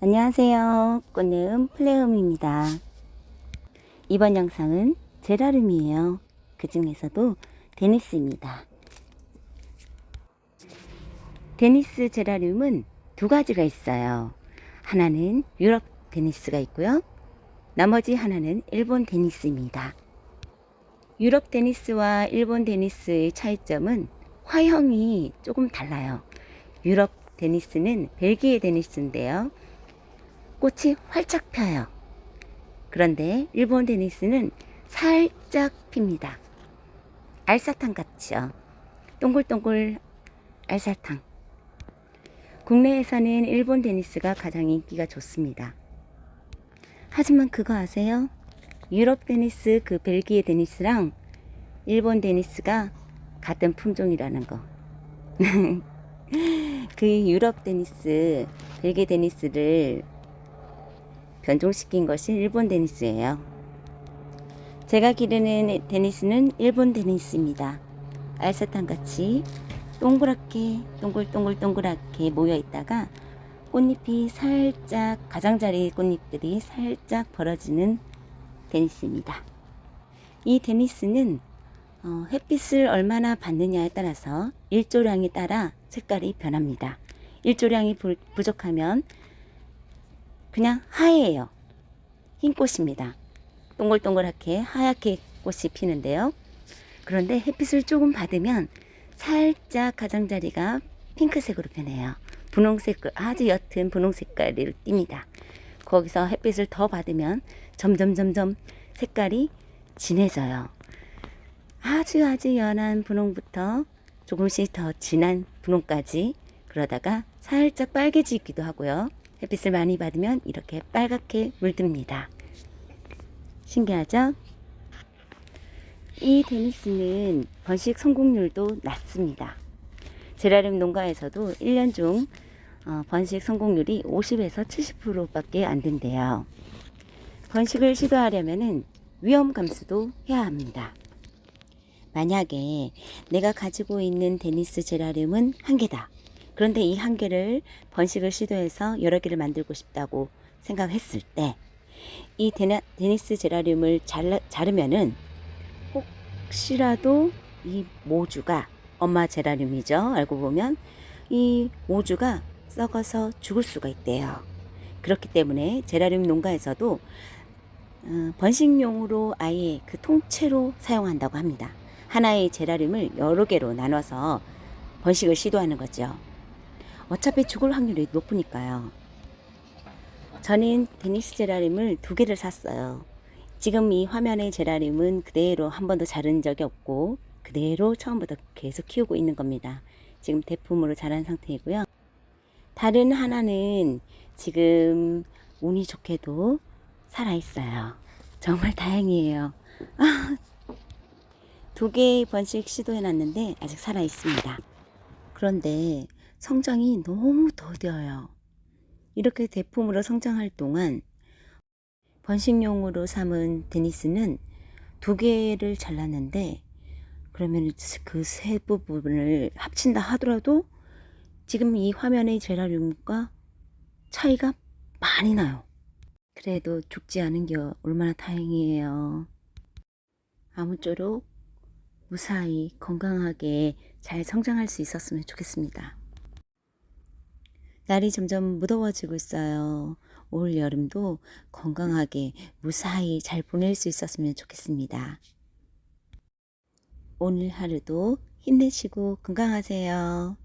안녕하세요. 꽃내음 플레음입니다. 이번 영상은 제라름이에요. 그 중에서도 데니스입니다. 데니스 제라륨은 두 가지가 있어요. 하나는 유럽 데니스가 있고요. 나머지 하나는 일본 데니스입니다. 유럽 데니스와 일본 데니스의 차이점은 화형이 조금 달라요. 유럽 데니스는 벨기에 데니스인데요. 꽃이 활짝 펴요. 그런데 일본 데니스는 살짝 핍니다. 알사탕 같죠. 동글동글 알사탕. 국내에서는 일본 데니스가 가장 인기가 좋습니다. 하지만 그거 아세요? 유럽 데니스 그 벨기에 데니스랑 일본 데니스가 같은 품종이라는 거. 그 유럽 데니스, 벨기에 데니스를 변종시킨 것이 일본 데니스예요. 제가 기르는 데니스는 일본 데니스입니다. 알사탕 같이 동그랗게 동글동글동글하게 모여 있다가 꽃잎이 살짝 가장자리 꽃잎들이 살짝 벌어지는 데니스입니다. 이 데니스는 어, 햇빛을 얼마나 받느냐에 따라서 일조량에 따라 색깔이 변합니다. 일조량이 부, 부족하면 그냥 하얘요. 흰 꽃입니다. 동글동글하게 하얗게 꽃이 피는데요. 그런데 햇빛을 조금 받으면 살짝 가장자리가 핑크색으로 변해요. 분홍색, 아주 옅은 분홍 색깔을 띱니다. 거기서 햇빛을 더 받으면 점점 점점 색깔이 진해져요. 아주 아주 연한 분홍부터 조금씩 더 진한 분홍까지 그러다가 살짝 빨개지기도 하고요. 햇빛을 많이 받으면 이렇게 빨갛게 물듭니다. 신기하죠? 이 데니스는 번식 성공률도 낮습니다. 제라늄 농가에서도 1년 중 어, 번식 성공률이 50에서 70%밖에 안 된대요. 번식을 시도하려면 위험 감수도 해야 합니다. 만약에 내가 가지고 있는 데니스 제라늄은 한 개다. 그런데 이 한 개를 번식을 시도해서 여러 개를 만들고 싶다고 생각했을 때, 이 데니스 제라늄을 잘, 자르면은 혹시라도 이 모주가 엄마 제라늄이죠. 알고 보면 이 모주가 썩어서 죽을 수가 있대요. 그렇기 때문에 제라늄 농가에서도 어, 번식용으로 아예 그 통째로 사용한다고 합니다. 하나의 제라늄을 여러 개로 나눠서 번식을 시도하는 거죠. 어차피 죽을 확률이 높으니까요. 저는 데니스 제라늄을 두 개를 샀어요. 지금 이 화면의 제라늄은 그대로 한 번도 자른 적이 없고 그대로 처음부터 계속 키우고 있는 겁니다. 지금 대품으로 자란 상태이고요. 다른 하나는 지금 운이 좋게도 살아 있어요. 정말 다행이에요. 아, 두 개의 번식 시도해 놨는데 아직 살아 있습니다. 그런데 성장이 너무 더뎌요. 이렇게 대품으로 성장할 동안 번식용으로 삼은 데니스는 두 개를 잘랐는데 그러면 그 세 부분을 합친다 하더라도 지금 이 화면의 제라늄과 차이가 많이 나요. 그래도 죽지 않은 게 얼마나 다행이에요. 아무쪼록 무사히 건강하게 잘 성장할 수 있었으면 좋겠습니다. 날이 점점 무더워지고 있어요. 올 여름도 건강하게 무사히 잘 보낼 수 있었으면 좋겠습니다. 오늘 하루도 힘내시고 건강하세요.